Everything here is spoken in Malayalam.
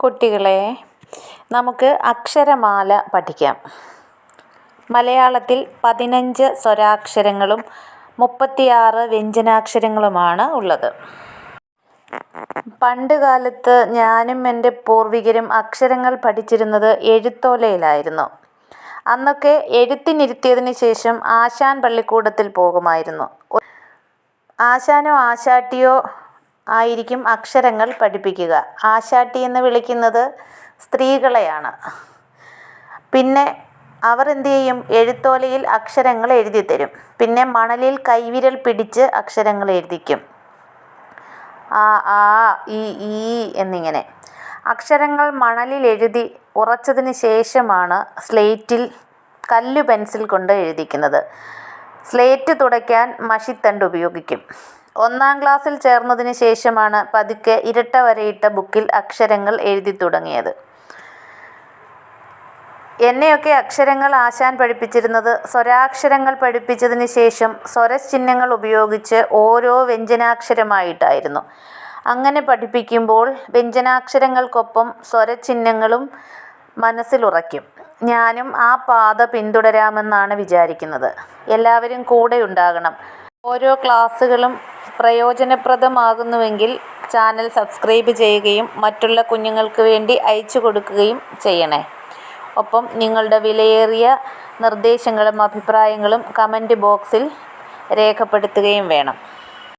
കുട്ടികളെ നമുക്ക് അക്ഷരമാല പഠിക്കാം. മലയാളത്തിൽ പതിനഞ്ച് സ്വരാക്ഷരങ്ങളും മുപ്പത്തിയാറ് വ്യഞ്ജനാക്ഷരങ്ങളുമാണ് ഉള്ളത്. പണ്ട് കാലത്ത് ഞാനും എന്റെ പൂർവികരും അക്ഷരങ്ങൾ പഠിച്ചിരുന്നത് എഴുത്തോലയിലായിരുന്നു. അന്നൊക്കെ എഴുത്തിനിരുത്തിയതിന് ശേഷം ആശാൻ പള്ളിക്കൂടത്തിൽ പോകുമായിരുന്നു. ആശാനോ ആശാട്ടിയോ ആയിരിക്കും അക്ഷരങ്ങൾ പഠിപ്പിക്കുക. ആശാട്ടി എന്ന് വിളിക്കുന്നത് സ്ത്രീകളെയാണ്. പിന്നെ അവർ എന്ത് ചെയ്യും? എഴുത്തോലയിൽ അക്ഷരങ്ങൾ എഴുതി തരും. പിന്നെ മണലിൽ കൈവിരൽ പിടിച്ച് അക്ഷരങ്ങൾ എഴുതിക്കും. ആ ആ ഇ ഈ എന്നിങ്ങനെ. അക്ഷരങ്ങൾ മണലിൽ എഴുതി ഉറച്ചതിന് ശേഷമാണ് സ്ലേറ്റിൽ കല്ലു പെൻസിൽ കൊണ്ട് എഴുതിക്കുന്നത്. സ്ലേറ്റ് തുടയ്ക്കാൻ മഷിത്തണ്ട് ഉപയോഗിക്കും. ഒന്നാം ക്ലാസ്സിൽ ചേർന്നതിന് ശേഷമാണ് പതുക്കെ ഇരട്ട വരയിട്ട ബുക്കിൽ അക്ഷരങ്ങൾ എഴുതി തുടങ്ങിയത്. എന്നെയൊക്കെ അക്ഷരങ്ങൾ ആശാൻ പഠിപ്പിച്ചിരുന്നത് സ്വരാക്ഷരങ്ങൾ പഠിപ്പിച്ചതിന് ശേഷം സ്വരചിഹ്നങ്ങൾ ഉപയോഗിച്ച് ഓരോ വ്യഞ്ജനാക്ഷരമായിട്ടായിരുന്നു. അങ്ങനെ പഠിപ്പിക്കുമ്പോൾ വ്യഞ്ജനാക്ഷരങ്ങൾക്കൊപ്പം സ്വരചിഹ്നങ്ങളും മനസ്സിലുറയ്ക്കും ഞാനും ആ പാത പിന്തുടരാമെന്നാണ് വിചാരിക്കുന്നത്. എല്ലാവരും കൂടെ ഉണ്ടാകണം. ഓരോ ക്ലാസ്സുകളും പ്രയോജനപ്രദമാകുന്നുവെങ്കിൽ ചാനൽ സബ്സ്ക്രൈബ് ചെയ്യുകയും മറ്റുള്ള കുഞ്ഞുങ്ങൾക്ക് വേണ്ടി അയച്ചു കൊടുക്കുകയും ചെയ്യണേ. ഒപ്പം നിങ്ങളുടെ വിലയേറിയ നിർദ്ദേശങ്ങളും അഭിപ്രായങ്ങളും കമന്റ് ബോക്സിൽ രേഖപ്പെടുത്തുകയും വേണം.